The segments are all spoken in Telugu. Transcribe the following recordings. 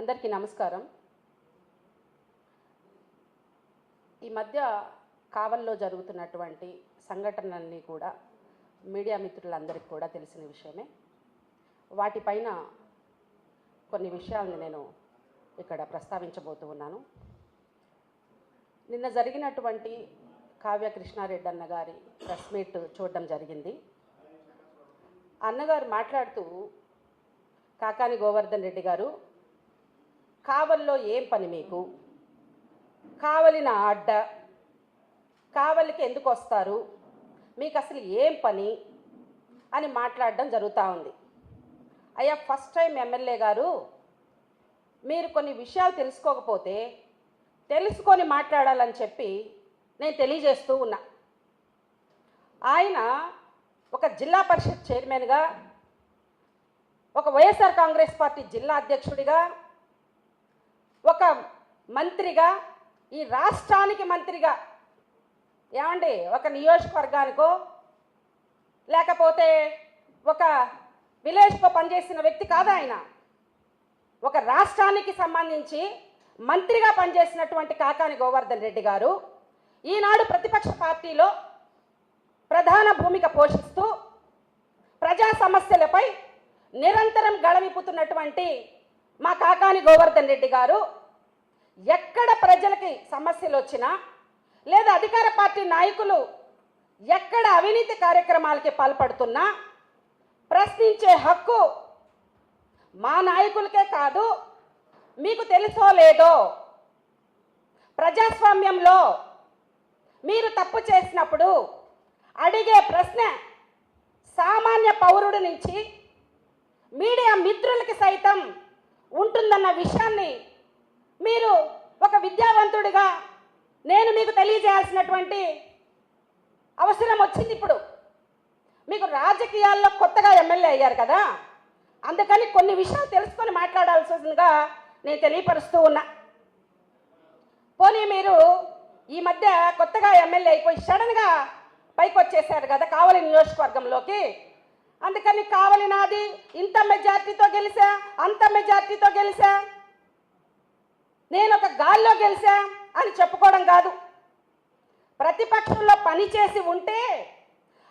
అందరికీ నమస్కారం. ఈ మధ్య కావల్లో జరుగుతున్నటువంటి సంఘటనలన్నీ కూడా మీడియా మిత్రులందరికీ కూడా తెలిసిన విషయమే. వాటిపైన కొన్ని విషయాలను నేను ఇక్కడ ప్రస్తావించబోతూ ఉన్నాను. నిన్న జరిగినటువంటి కావ్య కృష్ణారెడ్డి అన్నగారి ప్రెస్ మీట్ చూడడం జరిగింది. అన్నగారు మాట్లాడుతూ కాకాని గోవర్ధన్ రెడ్డి గారు కావల్లో ఏం పని మీకు? కావలిన అడ్డ కావలికి ఎందుకు వస్తారు? మీకు అసలు ఏం పని? అని మాట్లాడడం జరుగుతూ ఉంది. అయ్యా ఫస్ట్ టైం ఎమ్మెల్యే గారు మీరు కొన్ని విషయాలు తెలుసుకోకపోతే తెలుసుకొని మాట్లాడాలని చెప్పి నేను తెలియజేస్తూ ఉన్నా. ఆయన ఒక జిల్లా పరిషత్ చైర్మన్గా ఒక వైఎస్ఆర్ కాంగ్రెస్ పార్టీ జిల్లా అధ్యక్షుడిగా ఒక మంత్రిగా ఈ రాష్ట్రానికి మంత్రిగా ఏమండి ఒక నియోజకవర్గానికో లేకపోతే ఒక విలేజ్కో పనిచేసిన వ్యక్తి కాదు ఆయన? ఒక రాష్ట్రానికి సంబంధించి మంత్రిగా పనిచేసినటువంటి కాకాని గోవర్ధన్ రెడ్డి గారు ఈనాడు ప్రతిపక్ష పార్టీలో ప్రధాన భూమిక పోషిస్తూ ప్రజా సమస్యలపై నిరంతరం గళమిపుతున్నటువంటి మా కాకాని గోవర్ధన్ రెడ్డి గారు ఎక్కడ ప్రజలకి సమస్యలు వచ్చినా లేదా అధికార పార్టీ నాయకులు ఎక్కడ అవినీతి కార్యక్రమాలకి పాల్పడుతున్నా ప్రశ్నించే హక్కు మా నాయకులకే కాదు మీకు తెలుసో లేదో ప్రజాస్వామ్యంలో మీరు తప్పు చేసినప్పుడు అడిగే ప్రశ్న సామాన్య పౌరుడి నుంచి మీడియా మిత్రులకి సైతం ఉంటుందన్న విషయాన్ని మీరు ఒక విద్యావంతుడిగా నేను మీకు తెలియజేయాల్సినటువంటి అవసరం వచ్చింది ఇప్పుడు. మీకు రాజకీయాల్లో కొత్తగా ఎమ్మెల్యే అయ్యారు కదా? అందుకని కొన్ని విషయాలు తెలుసుకొని మాట్లాడాల్సిందిగా నేను తెలియపరుస్తూ ఉన్నా. పోనీ మీరు ఈ మధ్య కొత్తగా ఎమ్మెల్యే అయిపోయి సడన్గా పైకి వచ్చేసారు కదా కావలి నియోజకవర్గంలోకి. అందుకని కావలి నాది ఇంత మెజార్టీతో గెలిచా అంత మెజార్టీతో గెలిచా నేను ఒక గాల్లో గెలిచా అని చెప్పుకోవడం కాదు. ప్రతిపక్షంలో పనిచేసి ఉంటే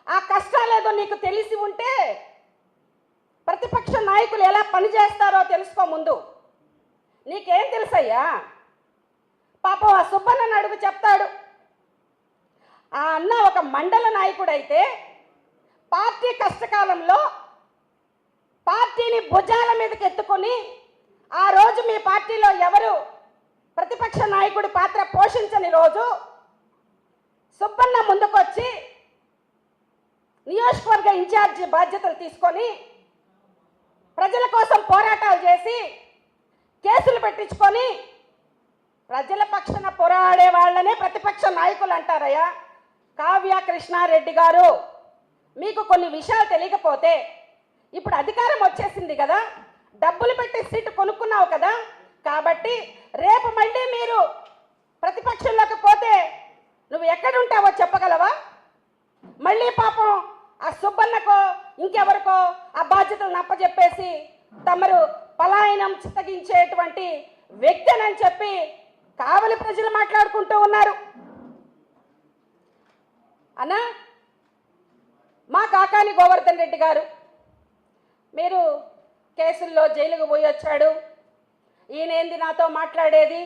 ఆ కష్టాలేదో నీకు తెలిసి ఉంటే ప్రతిపక్ష నాయకులు ఎలా పనిచేస్తారో తెలుసుకో ముందు. నీకేం తెలుసయ్యా? పాపం ఆ సుబ్బన్నని అడుగు చెప్తాడు. ఆ అన్న ఒక మండల నాయకుడైతే పార్టీ కష్టకాలంలో పార్టీని భుజాల మీదకి ఎత్తుకొని ఆ రోజు మీ పార్టీలో ఎవరు ప్రతిపక్ష నాయకుడి పాత్ర పోషించని రోజు సుబ్బన్న ముందుకొచ్చి నియోజకవర్గ ఇన్ఛార్జి బాధ్యతలు తీసుకొని ప్రజల కోసం పోరాటాలు చేసి కేసులు పెట్టించుకొని ప్రజల పక్షన పోరాడే వాళ్ళనే ప్రతిపక్ష నాయకులు అంటారయ్యా. కావ్య కృష్ణారెడ్డి గారు. మీకు కొన్ని విషయాలు తెలియకపోతే ఇప్పుడు అధికారం వచ్చేసింది కదా డబ్బులు పెట్టి సీటు కొనుక్కున్నావు కదా కాబట్టి రేపు మళ్ళీ మీరు ప్రతిపక్షంలోకి పోతే నువ్వు ఎక్కడుంటావో చెప్పగలవా? మళ్ళీ పాపం ఆ సుబ్బన్నకో ఇంకెవరికో ఆ బాధ్యతలను అప్పచెప్పేసి తమరు పలాయనం చిత్తగించేటువంటి వ్యక్తినని చెప్పి కావలి ప్రజలు మాట్లాడుకుంటూ ఉన్నారు. అన్నా మా కాకాని గోవర్ధన్ రెడ్డి గారు. మీరు కేసుల్లో జైలుకు పోయి వచ్చాడు. ఈయనేంది నాతో మాట్లాడేది?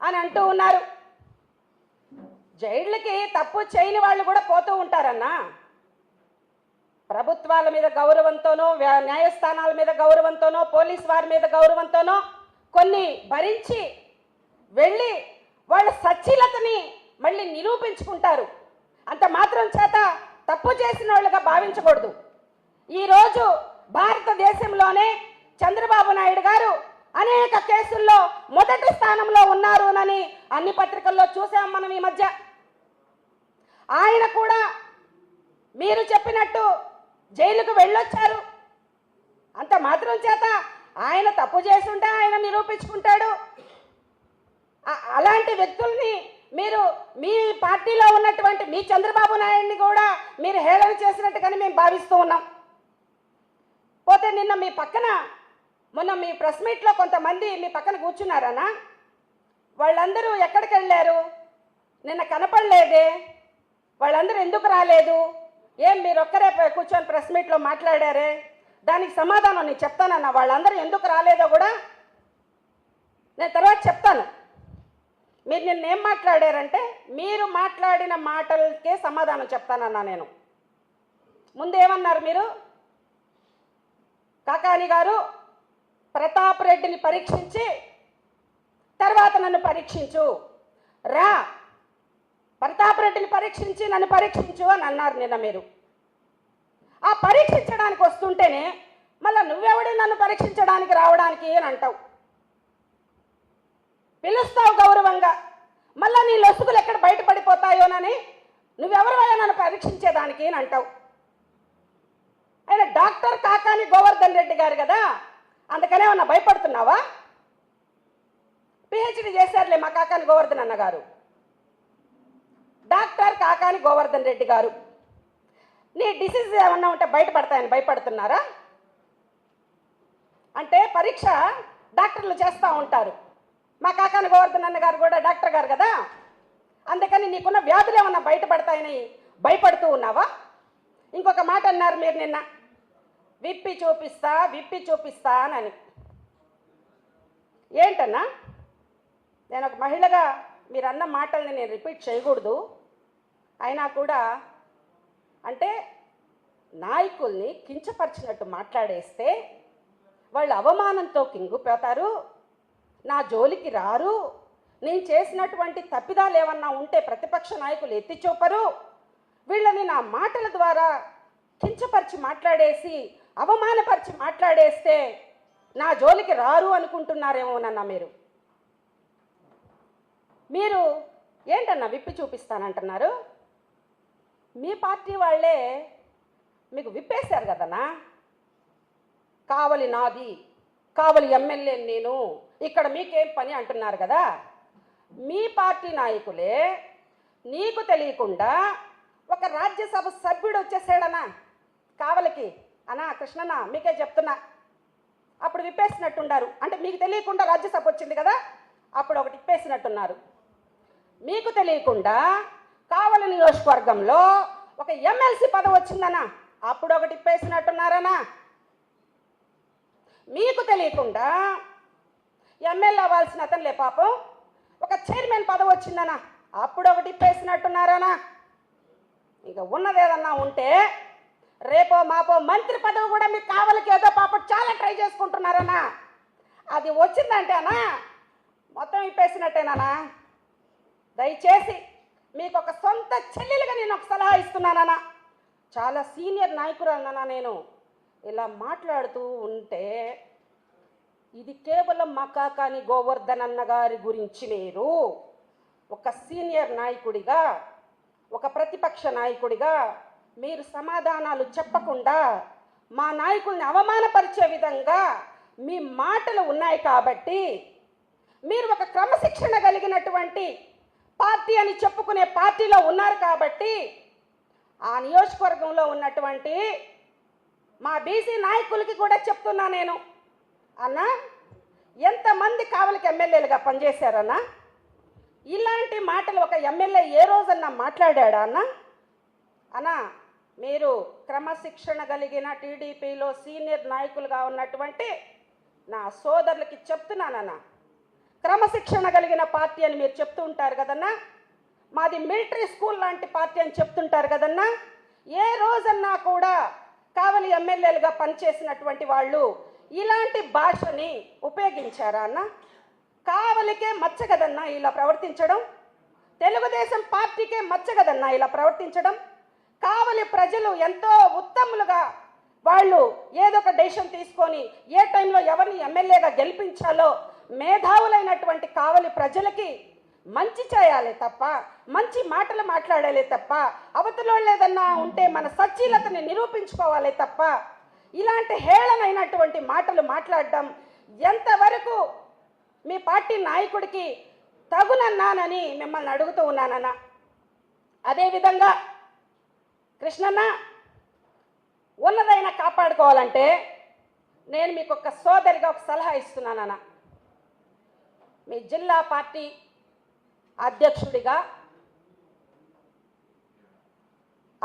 అని అంటూ ఉన్నారు. జైళ్ళకి తప్పు చేయని వాళ్ళు కూడా పోతూ ఉంటారన్నా. ప్రభుత్వాల మీద గౌరవంతోనో న్యాయస్థానాల మీద గౌరవంతోనో పోలీస్ వారి మీద గౌరవంతోనో కొన్ని భరించి వెళ్ళి వాళ్ళ సచ్చీలతని మళ్ళీ నిరూపించుకుంటారు. అంత మాత్రం చేత తప్పు చేసిన వాళ్ళుగా భావించకూడదు ఈరోజు భారతదేశంలోనే చంద్రబాబు నాయుడు గారు అనేక కేసుల్లో మొదటి స్థానంలో ఉన్నారు అని అన్ని పత్రికల్లో చూసాం మనం ఈ మధ్య. ఆయన కూడా మీరు చెప్పినట్టు జైలుకు వెళ్ళొచ్చారు. అంత మాత్రం చేత ఆయన తప్పు చేసుంటే ఆయన నిరూపించుకుంటాడు. అలాంటి వ్యక్తుల్ని మీరు మీ పార్టీలో ఉన్నటువంటి మీ చంద్రబాబు నాయుడిని కూడా మీరు హేళన చేసినట్టుగానే మేము భావిస్తూ ఉన్నాం. పోతే నిన్న మీ పక్కన మొన్న మీ ప్రెస్ మీట్లో కొంతమంది మీ పక్కన కూర్చున్నారనా? వాళ్ళందరూ ఎక్కడికి వెళ్ళారు? నిన్న కనపడలేదే. వాళ్ళందరూ ఎందుకు రాలేదు? ఏం మీరు ఒక్కరే కూర్చొని ప్రెస్ మీట్లో మాట్లాడారే? దానికి సమాధానం నేను చెప్తానన్న. వాళ్ళందరూ ఎందుకు రాలేదో కూడా నేను తర్వాత చెప్తాను. మీరు నిన్న ఏం మాట్లాడారంటే మీరు మాట్లాడిన మాటలకే సమాధానం చెప్తానన్నా నేను. ముందేమన్నారు మీరు? కాకాని గారు ప్రతాప్ రెడ్డిని పరీక్షించి తర్వాత నన్ను పరీక్షించు. రా ప్రతాప్ రెడ్డిని పరీక్షించి నన్ను పరీక్షించు అని అన్నారు నిన్న మీరు. ఆ పరీక్షించడానికి వస్తుంటేనే మళ్ళీ నువ్వెవడి నన్ను పరీక్షించడానికి రావడానికి అని అంటావు. పిలుస్తావు గౌరవంగా. మళ్ళా నీ లొసుగులు ఎక్కడ బయటపడిపోతాయోనని నువ్వెవరు నన్ను పరీక్షించేదానికి అని అంటావు. ఆయన డాక్టర్ కాకాని గోవర్ధన్ రెడ్డి గారు కదా అందుకనే ఏమన్నా భయపడుతున్నావా? పిహెచ్డి చేశారులే మా కాకాని గోవర్ధన్ అన్న గారు డాక్టర్ కాకాని గోవర్ధన్ రెడ్డి గారు. నీ డిసీజ్ ఏమన్నా ఉంటే బయటపడతాయని భయపడుతున్నారా? అంటే పరీక్ష డాక్టర్లు చేస్తూ ఉంటారు. మా కాకాని గోవర్ధన్ అన్న గారు కూడా డాక్టర్ గారు కదా? అందుకని నీకున్న వ్యాధులు ఏమన్నా బయటపడతాయని భయపడుతూ ఉన్నావా? ఇంకొక మాట అన్నారు మీరు నిన్న. విప్పి చూపిస్తా విప్పి చూపిస్తా అని. ఏంటన్నా? నేను ఒక మహిళగా మీరు అన్న మాటల్ని నేను రిపీట్ చేయకూడదు. అయినా కూడా అంటే నాయకుల్ని కించపరిచినట్టు మాట్లాడేస్తే వాళ్ళు అవమానంతో కింగుపోతారు నా జోలికి రారు. నేను చేసినటువంటి తప్పిదాలు ఏమన్నా ఉంటే ప్రతిపక్ష నాయకులు ఎత్తి చూపరు వీళ్ళని నా మాటల ద్వారా కించపరిచి మాట్లాడేసి అవమానపరిచి మాట్లాడేస్తే నా జోలికి రారు అనుకుంటున్నారేమోనన్నా మీరు. మీరు ఏంటన్నా విప్పి చూపిస్తానంటున్నారు? మీ పార్టీ వాళ్ళే మీకు విప్పేశారు కదన్నా? కావలి నాది. కావలి ఎమ్మెల్యే నేను ఇక్కడ మీకేం పని అంటున్నారు కదా? మీ పార్టీ నాయకులే నీకు తెలియకుండా ఒక రాజ్యసభ సభ్యుడు వచ్చేసాడనా కావలికి? అనా కృష్ణన్న మీకే చెప్తున్నా. అప్పుడు విప్పేసినట్టుండారు అంటే మీకు తెలియకుండా రాజ్యసభ వచ్చింది కదా? అప్పుడు ఒకటి ఇప్పేసినట్టున్నారు మీకు తెలియకుండా కావలి నియోజకవర్గంలో ఒక ఎమ్మెల్సీ పదవి వచ్చిందనా అప్పుడు ఒకటి ఇప్పేసినట్టున్నారనా మీకు తెలియకుండా ఎమ్మెల్యే అవ్వాల్సిన అతనులే పాపం. ఒక చైర్మన్ పదవి వచ్చిందనా అప్పుడు ఒకటి ఇప్పేసినట్టున్నారనా ఇక ఉన్నదేదన్నా ఉంటే రేపో మాపో మంత్రి పదవి కూడా మీకు కావాలకి ఏదో పాపం చాలా ట్రై చేసుకుంటున్నారనా అది వచ్చిందంటేనా మొత్తం ఇప్పేసినట్టేనా దయచేసి మీకు ఒక సొంత చెల్లెలుగా నేను ఒక సలహా ఇస్తున్నానన్నా. చాలా సీనియర్ నాయకురాలన్నా నేను. ఇలా మాట్లాడుతూ ఉంటే ఇది కేవలం మా కాకాని గోవర్ధన్ అన్న గారి గురించి మీరు ఒక సీనియర్ నాయకుడిగా ఒక ప్రతిపక్ష నాయకుడిగా మీరు సమాధానాలు చెప్పకుండా మా నాయకుల్ని అవమానపరిచే విధంగా మీ మాటలు ఉన్నాయి కాబట్టి మీరు ఒక క్రమశిక్షణ కలిగినటువంటి పార్టీ అని చెప్పుకునే పార్టీలో ఉన్నారు కాబట్టి ఆ నియోజకవర్గంలో ఉన్నటువంటి మా బీసీ నాయకులకి కూడా చెప్తున్నా నేను. అన్నా ఎంతమంది కావలికి ఎమ్మెల్యేలుగా పనిచేశారన్నా? ఇలాంటి మాటలు ఒక ఎమ్మెల్యే ఏ రోజన్నా మాట్లాడాడా అన్న? అన్నా మీరు క్రమశిక్షణ కలిగిన టీడీపీలో సీనియర్ నాయకులుగా ఉన్నటువంటి నా సోదరులకి చెప్తున్నానన్నా. క్రమశిక్షణ కలిగిన పార్టీ అని మీరు చెప్తూ ఉంటారు కదన్నా? మాది మిలిటరీ స్కూల్ లాంటి పార్టీ అని చెప్తుంటారు కదన్నా? ఏ రోజన్నా కూడా కావలి ఎమ్మెల్యేలుగా పనిచేసినటువంటి వాళ్ళు ఇలాంటి భాషని ఉపయోగించారా అన్న? కావలికే మచ్చగదన్నా ఇలా ప్రవర్తించడం తెలుగుదేశం పార్టీకే మచ్చగదన్నా ఇలా ప్రవర్తించడం కావలి ప్రజలు ఎంతో ఉత్తములుగా వాళ్ళు ఏదో ఒక డెసిషన్ తీసుకొని ఏ టైంలో ఎవరిని ఎమ్మెల్యేగా గెలిపించాలో మేధావులైనటువంటి కావలి ప్రజలకి మంచి చేయాలి తప్ప మంచి మాటలు మాట్లాడాలి తప్ప అవతలోళ్ళు ఏదన్నా ఉంటే మన సచ్చీలతని నిరూపించుకోవాలి తప్ప ఇలాంటి హేళనైనటువంటి మాటలు మాట్లాడడం ఎంతవరకు మీ పార్టీ నాయకుడికి తగునన్నానని మిమ్మల్ని అడుగుతూ ఉన్నానన్న. అదేవిధంగా కృష్ణన్న ఉన్నదైనా కాపాడుకోవాలంటే నేను మీకు ఒక సోదరిగా ఒక సలహా ఇస్తున్నానన్న. మీ జిల్లా పార్టీ అధ్యక్షుడిగా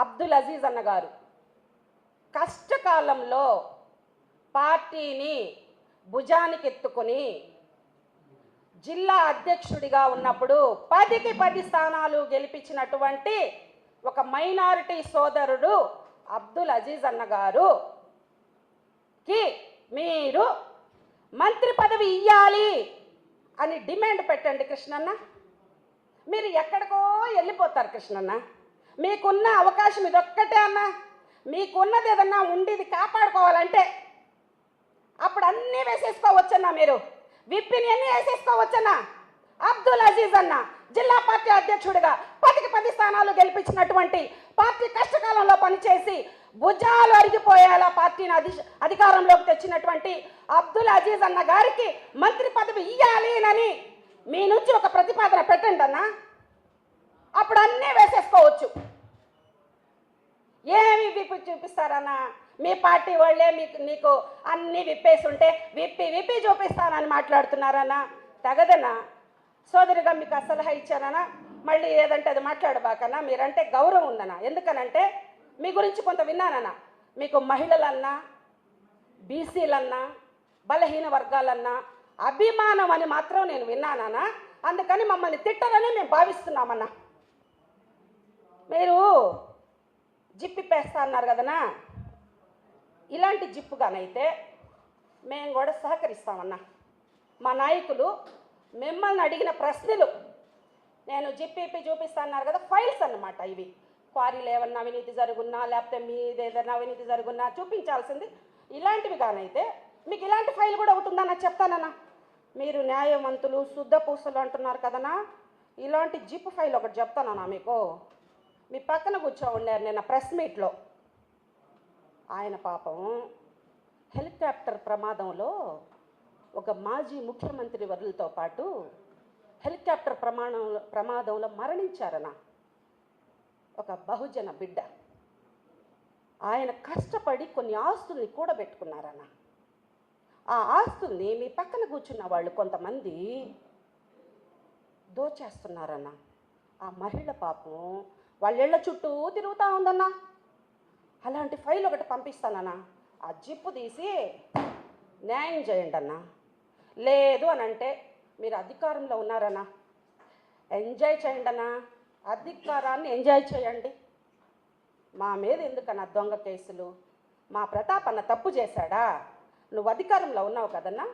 అబ్దుల్ అజీజ్ అన్నగారు. కష్టకాలంలో పార్టీని భుజానికి ఎత్తుకొని జిల్లా అధ్యక్షుడిగా ఉన్నప్పుడు పదికి పది స్థానాలు గెలిపించినటువంటి ఒక మైనారిటీ సోదరుడు అబ్దుల్ అజీజ్ అన్నగారు. కి మీరు మంత్రి పదవి ఇయ్యాలి అని డిమాండ్ పెట్టండి కృష్ణన్న. మీరు ఎక్కడికో వెళ్ళిపోతారు కృష్ణన్న. మీకున్న అవకాశం ఇదొక్కటే అన్న. మీకున్నది ఏదన్నా ఉండేది కాపాడుకోవాలంటే అప్పుడు అన్నీ వేసేసుకోవచ్చన్నా మీరు. విప్పిని అన్నీ వేసేసుకోవచ్చన్నా. అబ్దుల్ అజీజ్ అన్న జిల్లా పార్టీ అధ్యక్షుడిగా పదికి పది స్థానాలు గెలిపించినటువంటి పార్టీ కష్టకాలంలో పనిచేసి భుజాలు అరిగిపోయేలా పార్టీని అధి అధికారంలోకి తెచ్చినటువంటి అబ్దుల్ అజీజ్ అన్న గారికి మంత్రి పదవి ఇయ్యాలి అని మీ నుంచి ఒక ప్రతిపాదన పెట్టండి అన్న అప్పుడు అన్నీ వేసేసుకోవచ్చు. ఏమి విప్పి చూపిస్తారన్నా? మీ పార్టీ వాళ్ళే మీకు నీకు అన్నీ విప్పేసి ఉంటే విప్పి విప్పి చూపిస్తానని మాట్లాడుతున్నారన్నా? తగదన్నా? సోదరిగా మీకు ఆ సలహా ఇచ్చానన్నా? మళ్ళీ ఏదంటే అది మాట్లాడబాకన్నా? మీరంటే గౌరవం ఉందన్నా? ఎందుకనంటే మీ గురించి కొంత విన్నానన్నా. మీకు మహిళలన్నా బీసీలన్నా బలహీన వర్గాలన్నా అభిమానం అని మాత్రం నేను విన్నానన్నా అందుకని మమ్మల్ని తిట్టరని మేము భావిస్తున్నామన్నా. మీరు జిప్పి పేస్తా అన్నారు కదనా ఇలాంటి జిప్పుగానైతే మేము కూడా సహకరిస్తామన్నా. మా నాయకులు మిమ్మల్ని అడిగిన ప్రశ్నలు నేను జిప్పిపి చూపిస్తా అన్నారు కదా ఫైల్స్ అన్నమాట ఇవి. క్వారీలు ఏమన్నా అవినీతి జరుగున్నా లేకపోతే మీది ఏదైనా అవినీతి జరుగున్నా చూపించాల్సింది ఇలాంటివి కానైతే మీకు ఇలాంటి ఫైల్ కూడా ఒకటి ఉందన్న చెప్తానన్నా. మీరు న్యాయవంతులు శుద్ధ పూసలు అంటున్నారు కదనా? ఇలాంటి జిప్ ఫైల్ ఒకటి చెప్తానన్నా మీకు. మీ పక్కన కూర్చో ఉన్నారు నిన్న ప్రెస్ మీట్లో. ఆయన పాపం హెలికాప్టర్ ప్రమాదంలో ఒక మాజీ ముఖ్యమంత్రి వరులతో పాటు హెలికాప్టర్ ప్రమాణం ప్రమాదంలో మరణించారన ఒక బహుజన బిడ్డ. ఆయన కష్టపడి కొన్ని ఆస్తుల్ని కూడబెట్టుకున్నారన్న. ఆ ఆస్తుల్ని మీ పక్కన కూర్చున్న వాళ్ళు కొంతమంది దోచేస్తున్నారన్న. ఆ మహిళ పాపం వాళ్ళ చుట్టూ తిరుగుతూ ఉందన్నా. అలాంటి ఫైల్ ఒకటి పంపిస్తానన్నా. ఆ జిప్పు తీసి న్యాయం చేయండి అన్న లేదు అని అంటే మీరు అధికారంలో ఉన్నారన్నా. ఎంజాయ్ చేయండి అన్నా అధికారాన్ని ఎంజాయ్ చేయండి. మా మీద ఎందుకన్నా దొంగ కేసులు? మా ప్రతాప్ అన్న తప్పు చేశాడా? నువ్వు అధికారంలో ఉన్నావు కదన్నా?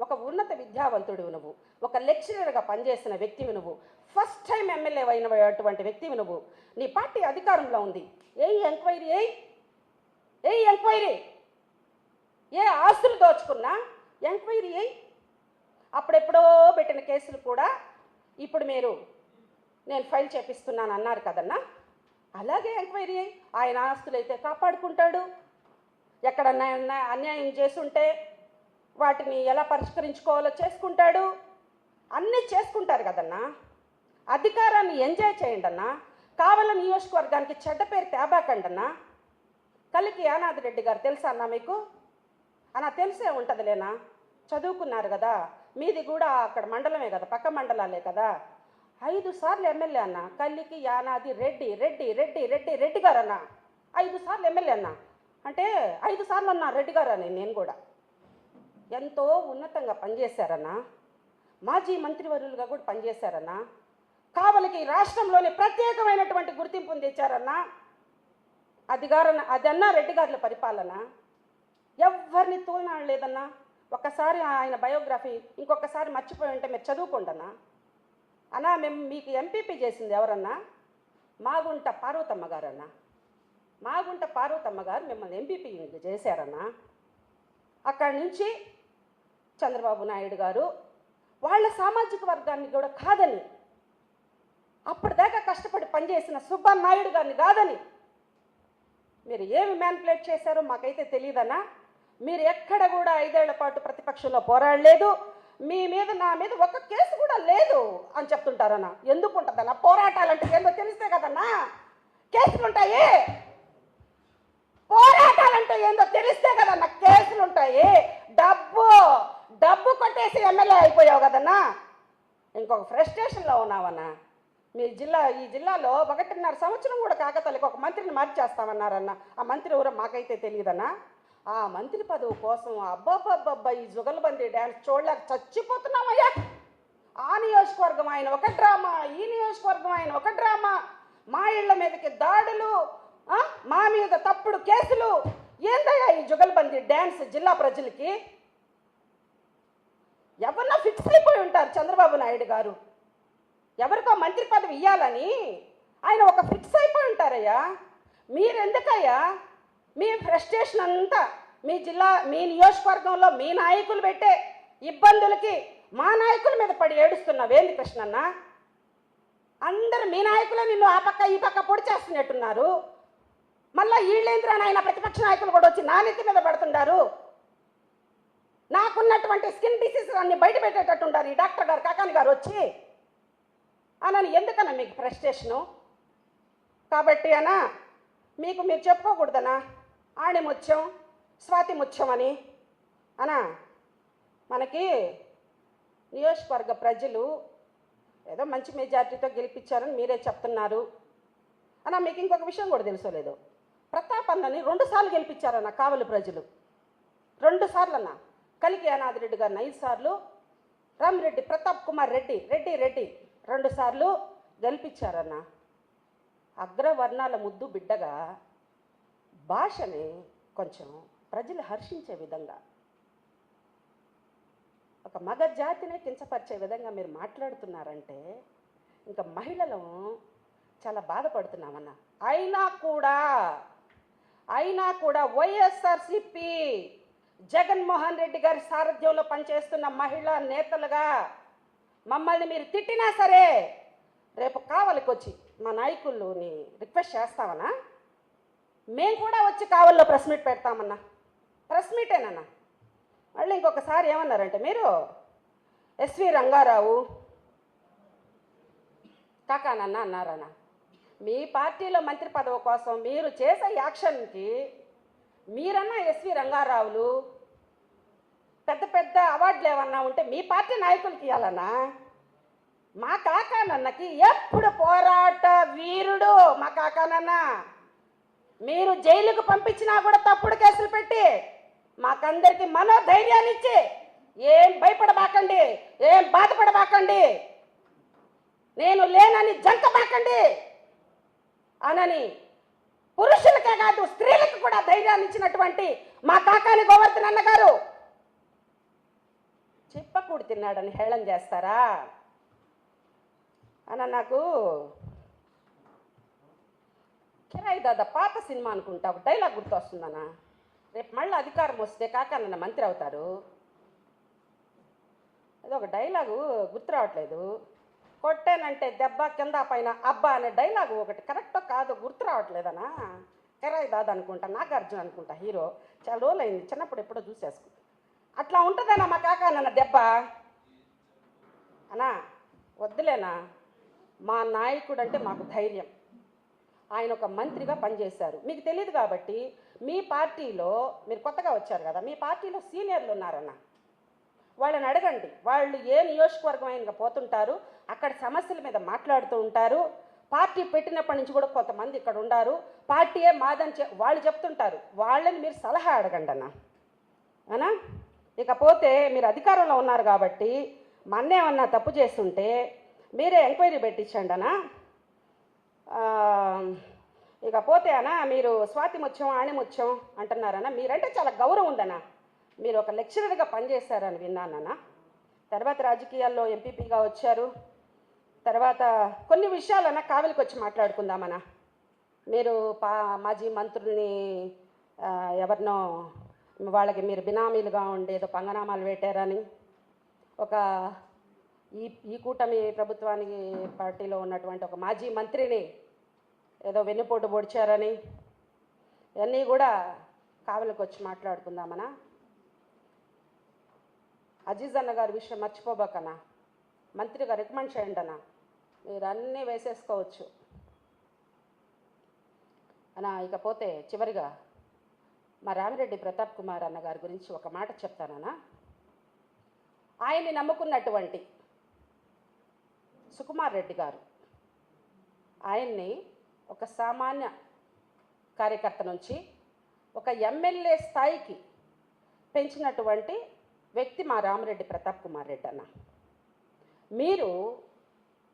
ఒక ఉన్నత విద్యావంతుడివి నువ్వు. ఒక లెక్చరర్గా పనిచేసిన వ్యక్తివి నువ్వు. ఫస్ట్ టైం ఎమ్మెల్యే అయినటువంటి వ్యక్తివి నువ్వు. నీ పార్టీ అధికారంలో ఉంది. ఏ ఎంక్వైరీ ఏ? ఏ ఎంక్వైరీ? ఏ ఆస్తులు దోచుకున్నా? ఎంక్వైరీ ఏ? అప్పుడెప్పుడో పెట్టిన కేసులు కూడా ఇప్పుడు మీరు నేను ఫైల్ చేపిస్తున్నాను అన్నారు కదన్నా? అలాగే ఎంక్వైరీ ఆయన ఆస్తులు అయితే కాపాడుకుంటాడు. ఎక్కడన్నా అన్యాయం చేసుంటే వాటిని ఎలా పరిష్కరించుకోవాలో చేసుకుంటాడు. అన్నీ చేసుకుంటారు కదన్నా. అధికారాన్ని ఎంజాయ్ చేయండి అన్నా. కావల నియోజకవర్గానికి చెడ్డ పేరు తేబాకండి అన్నా. కలికి యానాది రెడ్డి గారు తెలుసా అన్నా మీకు? అన్న తెలిసే ఉంటుందిలేనా? చదువుకున్నారు కదా. మీది కూడా అక్కడ మండలమే కదా పక్క మండలాలే కదా. ఐదు సార్లు ఎమ్మెల్యే అన్న. కల్లికి యానాది రెడ్డి రెడ్డి రెడ్డి రెడ్డి రెడ్డి గారు అన్న. ఐదు సార్లు ఎమ్మెల్యే అన్న. అంటే ఐదు సార్లు అన్న రెడ్డి గారు అని నేను కూడా. ఎంతో ఉన్నతంగా పనిచేశారన్నా మాజీ మంత్రివర్యులుగా కూడా పనిచేశారన్నా కావలికి రాష్ట్రంలోని ప్రత్యేకమైనటువంటి గుర్తింపును తెచ్చారన్నా అధికారన అదన్నా రెడ్డి గారుల పరిపాలన. ఎవరిని తోలినాడు లేదన్నా ఒక్కసారి ఆయన బయోగ్రఫీ ఇంకొకసారి మర్చిపోయి ఉంటే మీరు చదువుకోండి అన్నా మేము మీకు ఎంపీపీ చేసింది ఎవరన్నా? మాగుంట పార్వతమ్మ గారన్నా. మాగుంట పార్వతమ్మ గారు మిమ్మల్ని ఎంపీపీ చేశారన్నా. అక్కడి నుంచి చంద్రబాబు నాయుడు గారు వాళ్ళ సామాజిక వర్గాన్ని కూడా కాదని అప్పటిదాకా కష్టపడి పనిచేసిన సుబ్బన్నాయుడు గారిని కాదని మీరు ఏమి మ్యాన్పులేట్ చేశారో మాకైతే తెలియదన్నా. మీరు ఎక్కడ కూడా ఐదేళ్ళ పాటు ప్రతిపక్షంలో పోరాడలేదు. మీ మీద నా మీద ఒక కేసు కూడా లేదు అని చెప్తుంటారన్నా. ఎందుకు ఉంటుందన్న? పోరాటాలంటే ఏందో తెలిస్తే కదన్నా. కేసులు ఉంటాయి పోరాటాలంటే ఏందో తెలిస్తే కదన్న కేసులు ఉంటాయి ఓటేసి ఎమ్మెల్యే అయిపోయావు కదన్నా? ఇంకొక ఫ్రస్ట్రేషన్లో ఉన్నావన్నా. మీ జిల్లా ఈ జిల్లాలో ఒకటిన్నర సంవత్సరం కూడా కాకతలకి ఒక మంత్రిని మార్చేస్తామన్నారన్న. ఆ మంత్రి ఎవరో మాకైతే తెలియదన్నా. ఆ మంత్రి పదవి కోసం అబ్బాబ్బబ్బబ్బా ఈ జుగల్బందీ డ్యాన్స్ చూడలేక చచ్చిపోతున్నామయ్యా. ఆ నియోజకవర్గం ఆయన ఒక డ్రామా ఈ నియోజకవర్గం ఆయన ఒక డ్రామా. మా ఇళ్ళ మీదకి దాడులు మా మీద తప్పుడు కేసులు. ఏందయ్యా ఈ జుగల్బందీ డ్యాన్స్ జిల్లా ప్రజలకి? ఎవరన్నా ఫిక్స్ అయిపోయి ఉంటారు చంద్రబాబు నాయుడు గారు. ఎవరికో మంత్రి పదవి ఇవ్వాలని ఆయన ఒక ఫిక్స్ అయిపోయి ఉంటారయ్యా. మీరెందుకయ్యా? మీ ఫ్రస్ట్రేషన్ అంతా మీ జిల్లా మీ నియోజకవర్గంలో మీ నాయకులు పెట్టే ఇబ్బందులకి మా నాయకుల మీద పడి ఏడుస్తున్నావేంది కృష్ణన్న? అందరు మీ నాయకులే నిన్ను ఆ పక్క ఈ పక్క పొడి చేస్తున్నట్టున్నారు. మళ్ళా వీళ్ళేంద్రా నాయన ప్రతిపక్ష నాయకులు కూడా వచ్చి నా నెత్తి మీద పడుతున్నారు నాకున్నటువంటి స్కిన్ డిసీజెస్ అన్ని బయట పెట్టేటట్టు ఉండాలి. ఈ డాక్టర్ గారు కాకాని గారు వచ్చి అనని ఎందుకన్నా మీకు ఫ్రస్ట్రేషను? కాబట్టి అనా మీకు మీరు చెప్పుకోకూడదనా ఆణి ముత్యం స్వాతి ముత్యం అని. అనా మనకి నియోజకవర్గ ప్రజలు ఏదో మంచి మెజార్టీతో గెలిపించారని మీరే చెప్తున్నారు. అన్న మీకు ఇంకొక విషయం కూడా తెలుసోలేదు. ప్రతాప్ అన్నని రెండుసార్లు గెలిపించారన్న కావలి ప్రజలు. రెండు సార్లు కలికి అనాథ్ రెడ్డి గారిని ఐదు సార్లు రామిరెడ్డి ప్రతాప్ కుమార్ రెడ్డి రెడ్డి రెడ్డి రెండు సార్లు గెలిపించారన్న. అగ్రవర్ణాల ముద్దు బిడ్డగా భాషని కొంచెం ప్రజలు హర్షించే విధంగా ఒక మగ జాతినే కించపరిచే విధంగా మీరు మాట్లాడుతున్నారంటే ఇంకా మహిళలు చాలా బాధపడుతున్నామన్న. అయినా కూడా అయినా కూడా వైఎస్ఆర్సిపి జగన్మోహన్ రెడ్డి గారి సారథ్యంలో పనిచేస్తున్న మహిళా నేతలుగా మమ్మల్ని మీరు తిట్టినా సరే రేపు కావలికి వచ్చి మా నాయకుల్ని రిక్వెస్ట్ చేస్తామన్నా మేము కూడా వచ్చి కావల్లో ప్రెస్ మీట్ పెడతామన్నా. ప్రెస్ మీటేనన్నా. మళ్ళీ ఇంకొకసారి ఏమన్నారంటే మీరు? ఎస్వి రంగారావు కాకానన్న అన్నారన్న. మీ పార్టీలో మంత్రి పదవి కోసం మీరు చేసే యాక్షన్కి మీరన్నా ఎస్వి రంగారావులు పెద్ద పెద్ద అవార్డులు ఏమన్నా ఉంటే మీ పార్టీ నాయకులకి ఇవ్వాలన్నా మా కాకానన్నకి ఎప్పుడు పోరాట వీరుడు మా కాకానన్న. మీరు జైలుకు పంపించినా కూడా తప్పుడు కేసులు పెట్టి మాకందరికి మనోధైర్యాన్ని ఇచ్చి ఏం భయపడబాకండి ఏం బాధపడబాకండి. నేను లేనని జంకబాకండి. అనని పురుషులకే కాదు స్త్రీలకు కూడా ధైర్యాన్ని ఇచ్చినటువంటి మా కాకాని గోవర్ధన్ అన్నగారు గారు. చిప్పకూడి తిన్నాడని హేళన చేస్తారా? అన్న నాకు కిరాయి దాదా పాత సినిమా అనుకుంటా ఒక డైలాగ్ గుర్తొస్తుందన్న రేపు మళ్ళీ అధికారం వస్తే కాక నన్ను మంత్రి అవుతారు. అది ఒక డైలాగు గుర్తు రావట్లేదు. కొట్టానంటే దెబ్బ కింద పైన అబ్బా అనే డైలాగు ఒకటి కరెక్టో కాదో గుర్తు రావట్లేదనా కిరాయి దాదా అనుకుంటా నాగార్జున అనుకుంటా హీరో. చాలా రోజులు అయింది చిన్నప్పుడు ఎప్పుడో చూసేసుకుంటా అట్లా ఉంటుందన్నా మా కాక నన్న దెబ్బ? అనా వద్దులేనా? మా నాయకుడు అంటే మాకు ధైర్యం. ఆయన ఒక మంత్రిగా పనిచేశారు. మీకు తెలియదు కాబట్టి మీ పార్టీలో మీరు కొత్తగా వచ్చారు కదా మీ పార్టీలో సీనియర్లు ఉన్నారన్న. వాళ్ళని అడగండి. వాళ్ళు ఏ నియోజకవర్గం ఆయనగా పోతుంటారు అక్కడ సమస్యల మీద మాట్లాడుతూ ఉంటారు. పార్టీ పెట్టినప్పటి నుంచి కూడా కొంతమంది ఇక్కడ ఉండారు. పార్టీయే మాదని చె వాళ్ళు చెప్తుంటారు. వాళ్ళని మీరు సలహా అడగండి అన్న? అనా ఇకపోతే మీరు అధికారంలో ఉన్నారు కాబట్టి మన్నేమన్నా తప్పు చేస్తుంటే మీరే ఎంక్వైరీ పెట్టించండి అనా ఇకపోతే అనా మీరు స్వాతి ముత్యం ఆణిముత్యం అంటున్నారనా మీరంటే చాలా గౌరవం ఉందనా మీరు ఒక లెక్చరర్గా పనిచేశారని విన్నానన్నా తర్వాత రాజకీయాల్లో ఎంపీపీగా వచ్చారు. తర్వాత కొన్ని విషయాలన్నా కావలికి వచ్చి మాట్లాడుకుందామన్నా. మీరు పా మాజీ మంత్రుల్ని ఎవరినో వాళ్ళకి మీరు బినామీలుగా ఉండి ఏదో పంగనామాలు పెట్టారని ఒక ఈ ఈ కూటమి ప్రభుత్వానికి పార్టీలో ఉన్నటువంటి ఒక మాజీ మంత్రిని ఏదో వెన్నుపోటు పొడిచారని ఇవన్నీ కూడా కావలికి వచ్చి మాట్లాడుకుందామనా? అజీజ్ అన్న గారి విషయం మర్చిపోబోకనా? మంత్రిగా రికమెండ్ చేయండి అన్న. మీరు అన్నీ వేసేసుకోవచ్చు. అనా ఇకపోతే చివరిగా మా రామిరెడ్డి ప్రతాప్ కుమార్ అన్న గారి గురించి ఒక మాట చెప్తానన్నా ఆయన్ని నమ్ముకున్నటువంటి సుకుమార్ రెడ్డి గారు ఆయన్ని ఒక సామాన్య కార్యకర్త నుంచి ఒక ఎమ్మెల్యే స్థాయికి పెంచినటువంటి వ్యక్తి మా రామరెడ్డి ప్రతాప్ కుమార్ రెడ్డి అన్న. మీరు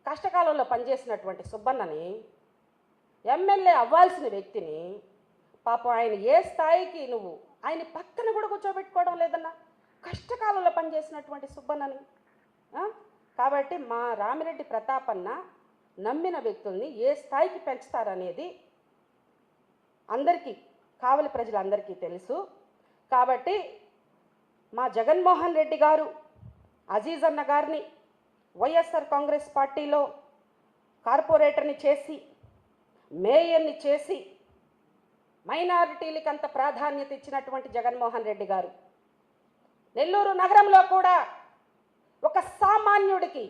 కష్టకాలంలో పనిచేసినటువంటి సుబ్బన్నని ఎమ్మెల్యే అవ్వాల్సిన వ్యక్తిని పాపం ఆయన ఏ స్థాయికి నువ్వు ఆయన పక్కన కూడా కూర్చోబెట్టుకోవడం లేదన్నా? కష్టకాలంలో పనిచేసినటువంటి సుబ్బన్నని. కాబట్టి మా రామిరెడ్డి ప్రతాపన్న నమ్మిన వ్యక్తుల్ని ఏ స్థాయికి పెంచుతారనేది అందరికీ కావలి ప్రజలందరికీ తెలుసు. కాబట్టి మా జగన్మోహన్ రెడ్డి గారు అజీజ్ అన్న గారిని వైఎస్ఆర్ కాంగ్రెస్ పార్టీలో కార్పొరేటర్ని చేసి మేయర్ని చేసి మైనారిటీలకు అంత ప్రాధాన్యత ఇచ్చినటువంటి జగన్మోహన్ రెడ్డి గారు. నెల్లూరు నగరంలో కూడా ఒక సామాన్యుడికి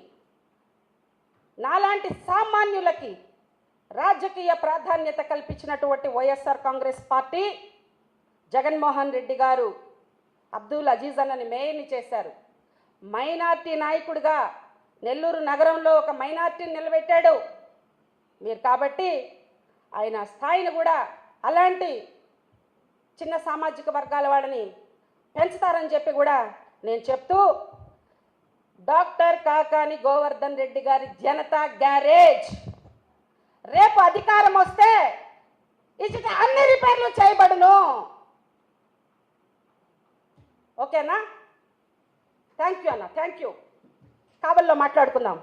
నాలాంటి సామాన్యులకి రాజకీయ ప్రాధాన్యత కల్పించినటువంటి వైఎస్ఆర్ కాంగ్రెస్ పార్టీ జగన్మోహన్ రెడ్డి గారు అబ్దుల్ అజీజ్ అన్నని మేయర్ని చేశారు. మైనార్టీ నాయకుడిగా నెల్లూరు నగరంలో ఒక మైనార్టీని నిలబెట్టాడు. మీరు కాబట్టి ఆయన స్థాయిని కూడా అలాంటి చిన్న సామాజిక వర్గాల వాళ్ళని పెంచుతారని చెప్పి కూడా నేను చెప్తూ డాక్టర్ కాకాని గోవర్ధన్ రెడ్డి గారి జనతా గ్యారేజ్. రేపు అధికారం వస్తే ఇచ్చిన అన్ని రిపేర్లు చేయబడును. ఓకేనా? థ్యాంక్ యూ అన్న థ్యాంక్ యూ కాబల్లో మాట్లాడుకుందాం.